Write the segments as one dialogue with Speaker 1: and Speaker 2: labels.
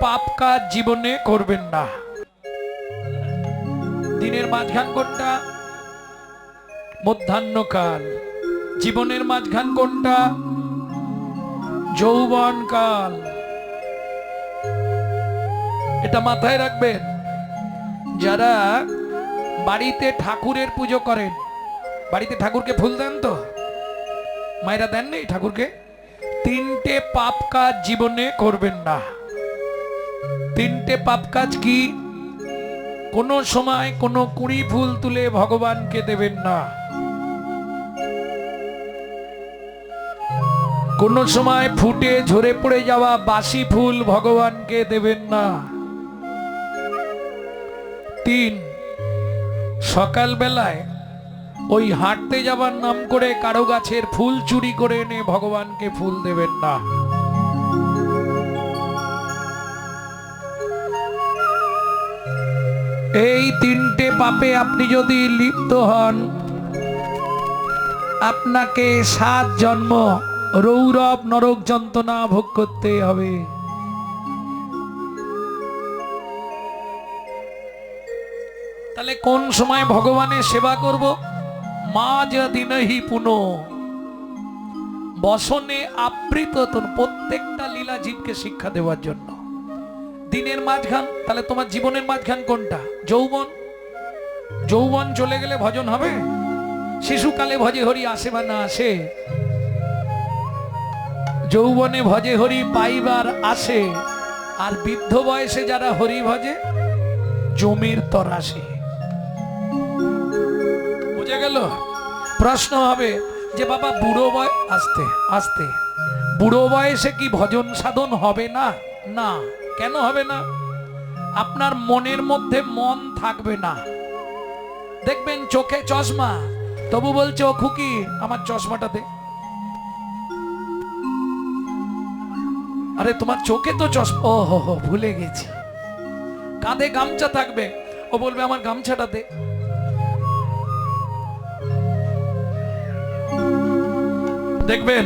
Speaker 1: পাপ কাজ জীবনে করবেন না। দিনের মাঝখান কোনটা? মধ্যাহ্নকাল। জীবনের মাঝখান কোনটা? যৌবন কাল এটা মাথায় রাখবেন। যারা বাড়িতে ঠাকুরের পুজো করেন, বাড়িতে ঠাকুরকে ফুল দেন তো? মায়েরা দেননি ঠাকুরকে? তিনটে পাপ কাজ জীবনে করবেন না। তিনটে পাপ কাজ কি? কোনো সময় কোনো কুড়ি ফুল তুলে ভগবানকে দেবেন না। কোন সময় ফুটে ঝরে পড়ে যাওয়া বাসি ফুল ভগবানকে দেবেন না। তিন সকাল বেলায় ওই হাঁটতে যাবার নাম করে কারও গাছের ফুল চুরি করে এনে ভগবানকে ফুল দেবেন না। এই তিনটে পাপে আপনি যদি লিপ্ত হন, আপনাকে সাত জন্ম রৌরব নরক যন্ত্রণা ভোগ করতে হবে। তাহলে কোন সময় ভগবানের সেবা করব? মা দিনহি পুন। বসনে আবৃত প্রত্যেকটা লীলা জীবকে শিক্ষা দেওয়ার জন্য। দিনের মাঝখান, তাহলে তোমার জীবনের মাঝখান কোনটা? যৌবন? যৌবন চলে গেলে ভজন হবে? শিশুকালে ভজে হরি আসে বা না আসে? যৌবনে ভজে হরি পাইবার আসে? আর বৃদ্ধ বয়সে যারা হরি ভজে, জমির তরাসে বুঝে গেল? প্রশ্ন হবে যে বাবা, বুড়ো বয়, আসতে আসতে। বুড়ো বয়সে কি ভজন সাধন হবে না? না। কেন হবে না? আপনার মনের মধ্যে মন থাকবে না। দেখবেন চোখে চশমা, তবু বলছে, ও খুকি, আমার চশমাটা দে। আরে, তোমার চোখে তো চশমা, ও হো হো, ভুলে গেছি। কাঁধে গামছা থাকবে, ও বলবে, আমার গামছাটা দে। দেখবেন,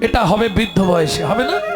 Speaker 1: এটা হবে বৃদ্ধ বয়সে, হবে না?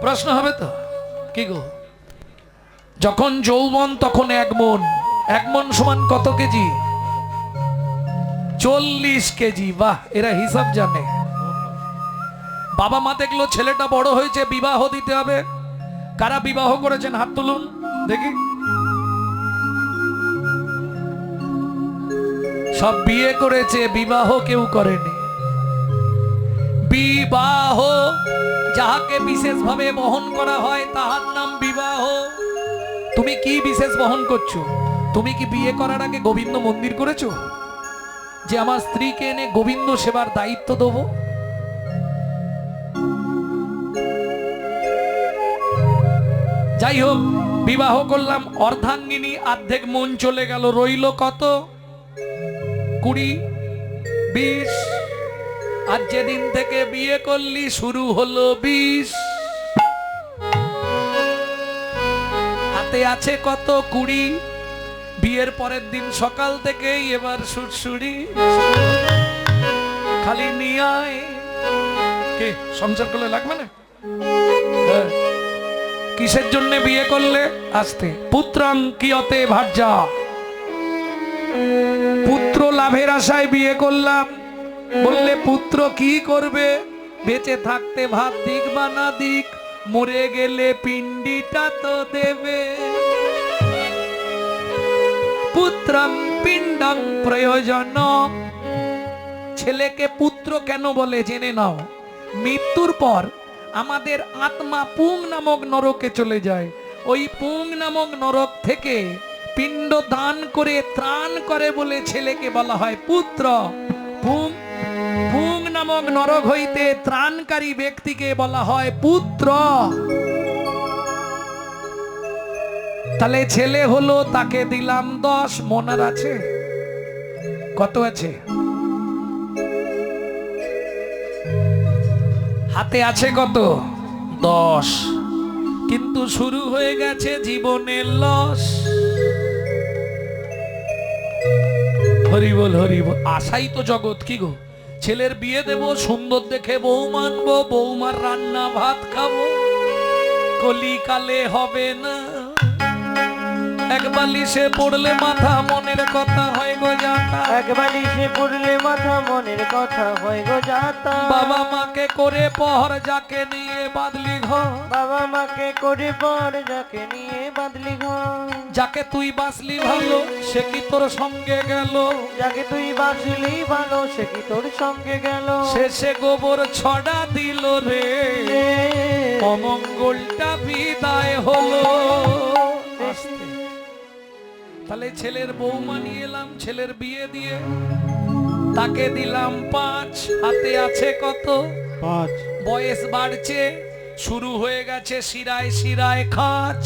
Speaker 1: প্রশ্ন হবে তো? কি গো? যখন যৌবন, তখন এক মন। এক মন সমান কত কেজি? চল্লিশ কেজি। বাহ, এরা হিসাব জানে। বাবা মা দেখল ছেলেটা বড় হয়েছে, বিবাহ দিতে হবে। কারা বিবাহ করেছেন? হাত তুলুন, দেখি। সব বিয়ে করেছে, বিবাহ কেউ করেনি। বিবাহ। যাহাকে বিশেষভাবে বহন করা হয়, তাহার নাম বিবাহ। তুমি কি বিশেষ বহন করছ? তুমি কি বিয়ে করার আগে গোবিন্দ মন্দির করেছ? যে আমার স্ত্রীকে এনে গোবিন্দ সেবার দায়িত্ব দেবো? যাই হোক বিবাহ করলাম, অর্ধাঙ্গিনী অর্ধেক মন চলে গেল, রইল কত? কুড়ি, বিশ আর যেদিন থেকে বিয়ে করলি, শুরু হলো বিষ। হাতে আছে কত কুড়ি, বিয়ের পরের দিন সকাল থেকেই এবার সুরসুরি খালি নিয়ে আয় কে, সংসার করলে লাগবে না? হ্যাঁ। কিসের জন্য বিয়ে করলে? আসতে। পুত্রাং কিয়তে ভার্যা। পুত্র লাভের আশায় বিয়ে করলাম। বললে, পুত্র কি করবে? বেঁচে থাকতে ভাত দিক বা না দিক, মরে গেলে পিণ্ডিটা তো দেবে। পুত্রং পিণ্ডং প্রয়োজন। ছেলেকে পুত্র কেন বলে জেনে নাও। মৃত্যুর পর আমাদের আত্মা পুং নামক নরকে চলে যায়। ওই পুং নামক নরক থেকে পিণ্ড দান করে ত্রাণ করে বলে ছেলেকে বলা হয় পুত্র। পুং নামক নরক হইতে ত্রাণকারী ব্যক্তিকে বলা হয় পুত্র। তাহলে ছেলে হলো, তাকে দিলাম দশ, মনার আছে? কত আছে? হাতে আছে কত? দশ। কিন্তু শুরু হয়ে গেছে জীবনের লস। হরিবল হরিবল, আশাই তো জগৎ, কি গো? ছেলের বিয়ে দেব সুন্দর দেখে বউ মানবো বৌমার রান্না ভাত খাব। কলিকালে হবে না। এক বালিশে পড়লে মাথা মনের কথা হয় গো যাতা
Speaker 2: একবার সে পড়লে মাথা মনের কথা হয় গো যাতা
Speaker 1: বাবা মাকে করে পহর যাকে নিয়ে বাদলি ঘর।
Speaker 2: বাবা মাকে করে পর যাকে নিয়ে বাদলি ঘর।
Speaker 1: যাকে তুই বাসলি ভালো সে কি তোর সঙ্গে গেল?
Speaker 2: যাকে তুই বাঁচলি ভালো সে কি তোর সঙ্গে গেল?
Speaker 1: শেষে গোবর ছড়া দিল রে। অমঙ্গলটা বিদায় হলো। আস্তে। তাহলে ছেলের বউ মানিয়ে এলাম ছেলের বিয়ে দিয়ে। তাকে দিলাম পাঁচ হাতে আছে কত?
Speaker 2: পাঁচ।
Speaker 1: বয়স বাড়ছে শুরু হয়ে গেছে শিরায় শিরায় খাঁচ।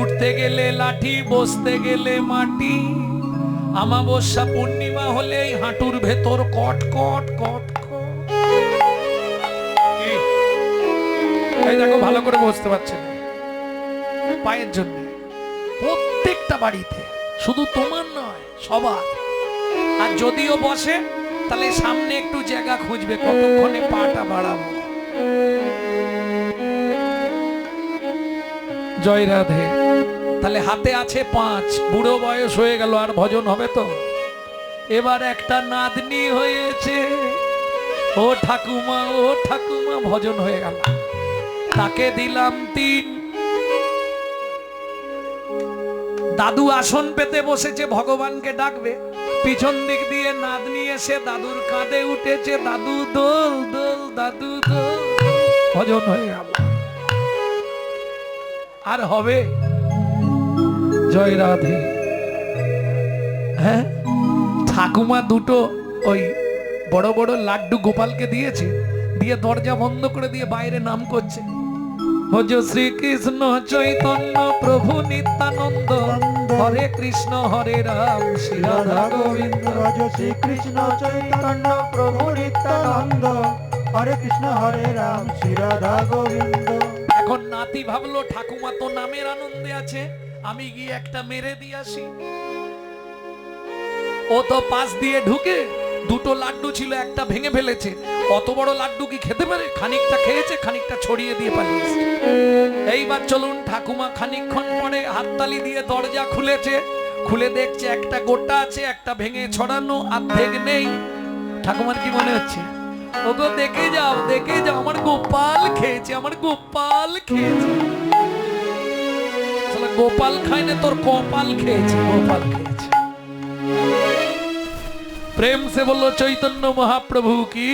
Speaker 1: উঠতে গেলে লাঠি বসতে গেলে মাটি। আমাবস্যা পূর্ণিমা হলেই হাঁটুর ভেতর কট কট কট কট। এই দেখো ভালো করে বসতে পারছে না। পায়ের জন্য। প্রত্যেকটা বাড়িতে, শুধু তোমার নয়, সবার। আর যদিও বসে, তাহলে সামনে একটু জায়গা খুঁজবে, কতক্ষণে পাটা বাড়াবো। জয় রাধে। তাহলে হাতে আছে পাঁচ, বুড়ো বয়স হয়ে গেল, আর ভজন হবে তো? এবার একটা নাতনি হয়েছে। ও ঠাকুমা ও ঠাকুমা, ভজন হয়ে গেল। তাকে দিলাম তিন দাদু আসন পেতে বসেছে, ভগবানকে ডাকবে। পিছন দিক দিয়ে নাতনি এসে দাদুর কাঁধে উঠেছে, দাদু দোল দোল, দাদু দোল। ভজন হয়ে গেল। আর হবে জয় রাধে হ্যাঁ ঠাকুমা দুটো ওই বড় বড় লাড্ডু গোপালকে দিয়েছে, দিয়ে দরজা বন্ধ করে দিয়ে বাইরে নাম করছে। ভজ শ্রীকৃষ্ণ চৈতন্য প্রভু নিত্যানন্দ। হরে কৃষ্ণ হরে রাম শ্রী রাধা গোবিন্দ।
Speaker 3: রজ শ্রীকৃষ্ণ চৈতন্য প্রভু নিত্যানন্দ। হরে কৃষ্ণ হরে রাম শ্রী রাধা গোবিন্দ।
Speaker 1: এখন নাতি ভাবলো ঠাকুমা তো নামের আনন্দে আছে আমি গিয়ে একটা মেরে দিয়ে আসি। ও তো পাশ দিয়ে ঢুকে দুটো লাড্ডু ছিল একটা ভেঙে ফেলেছে। অত বড় লাড্ডু কি খেতে পারে? খানিকটা খেয়েছে, খানিকটা ছড়িয়ে দিয়ে পালিয়েছে। এইবার চলুন ঠাকুমা খানিকক্ষণ পরে হাততালি দিয়ে দরজা খুলেছে। খুলে দেখছে একটা গোটা আছে, একটা ভেঙে ছড়ানো অর্ধেক নেই। ঠাকুমার কি মনে হচ্ছে? ওগো, দেখে যাও দেখে যাও, আমার গোপাল খেয়েছে, আমার গোপাল খেয়েছে। গোপাল খায় না, তোর কপাল খেয়েছে, গোপাল খেয়েছে। প্রেম সে বলল চৈতন্য মহাপ্রভু কি?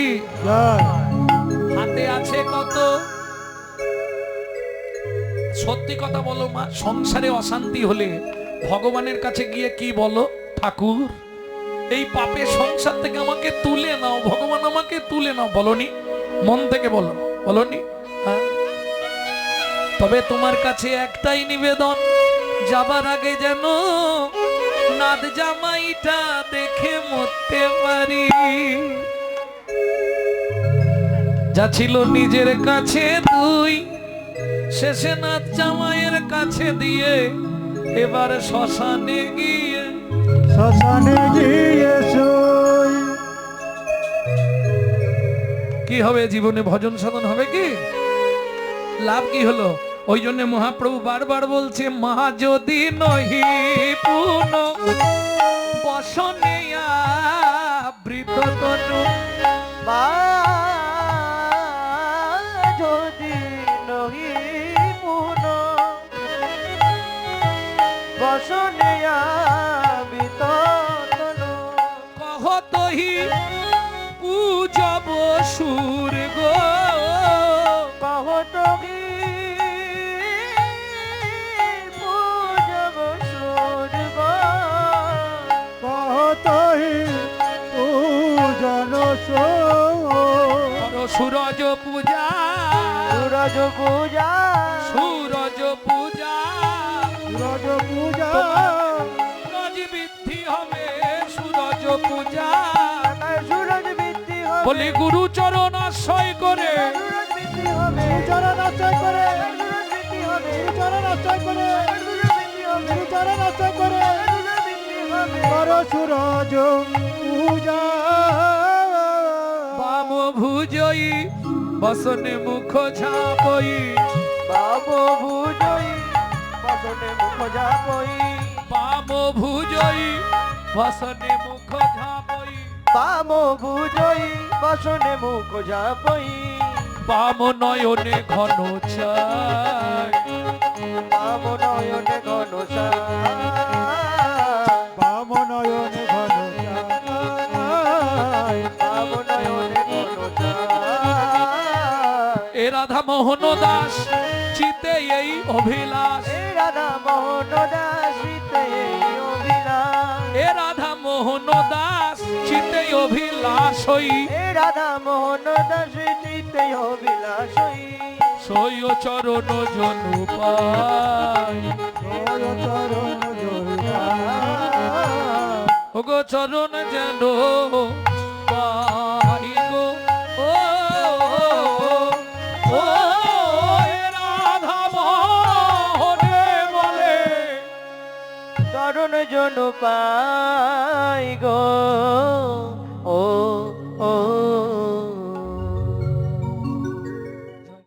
Speaker 1: হাতে আছে কত? সত্যি কথা বলো মা সংসারে অশান্তি হলে ভগবানের কাছে গিয়ে কি বলো? ঠাকুর এই পাপের সংসার থেকে আমাকে তুলে নাও ভগবান আমাকে তুলে নাও। বলনি মন থেকে বলো বলনি? হ্যাঁ। তবে তোমার কাছে একটাই নিবেদন যাবার আগে যেন নাদ জামাইটা দেখে মরতে পারি। যা ছিল নিজের কাছে তুই শেষে নাথ জামাইয়ের কাছে দিয়ে এবার শ্মশানে গিয়ে
Speaker 3: শ্মশানে গিয়ে
Speaker 1: কি হবে জীবনে ভজন সাধন হবে কি? লাভ কি হলো? ওই জন্য মহাপ্রভু বারবার বলছে, মা, যদি নহি পুন বসনে বৃত তনু,
Speaker 2: মা, যদি নহি বিতনু
Speaker 1: কহতহি পূজব সুর সূরজ পূজা।
Speaker 2: সূরজ পূজা।
Speaker 1: সূরজ পূজা।
Speaker 3: সূরজ পূজা।
Speaker 1: কাজ বৃদ্ধি হবে সূরজ পূজা।
Speaker 2: সুরজ বৃদ্ধি হবে।
Speaker 1: বলি গুরু চরণ আশ্রয় করে।
Speaker 2: সুরজ
Speaker 3: চরণ আশ্রয় করে।
Speaker 2: সুরজ
Speaker 3: চরণ আশ্রয় করে।
Speaker 2: সুরজ
Speaker 3: চরণ আশ্রয় করে
Speaker 2: সুরজ।
Speaker 1: বসনে মুখ ঝাপই
Speaker 2: বাবু ভুজই বসনে মুখ যাবই
Speaker 1: বাম ভুজয়ী বসনে মুখ ঝাপই।
Speaker 2: বাম ভুজই বসনে মুখ যাবই
Speaker 1: বাম নয়নে ঘন চায়
Speaker 2: বাম নয়নে ঘন
Speaker 3: বাম
Speaker 1: মোহন দাস চিতে এই অভিলাষ।
Speaker 2: এ রাধা মোহন দাসিতে অভিলাষ।
Speaker 1: এ রাধা মোহন দাস চিতে অভিলাষ হই।
Speaker 2: এ রাধা মোহন দাসী চিতে অভিলাষই
Speaker 1: সই চরণ জনু পায়
Speaker 3: জয়িতা।
Speaker 1: ওগো চরণ যেন পাই
Speaker 2: চরণ পাই গো।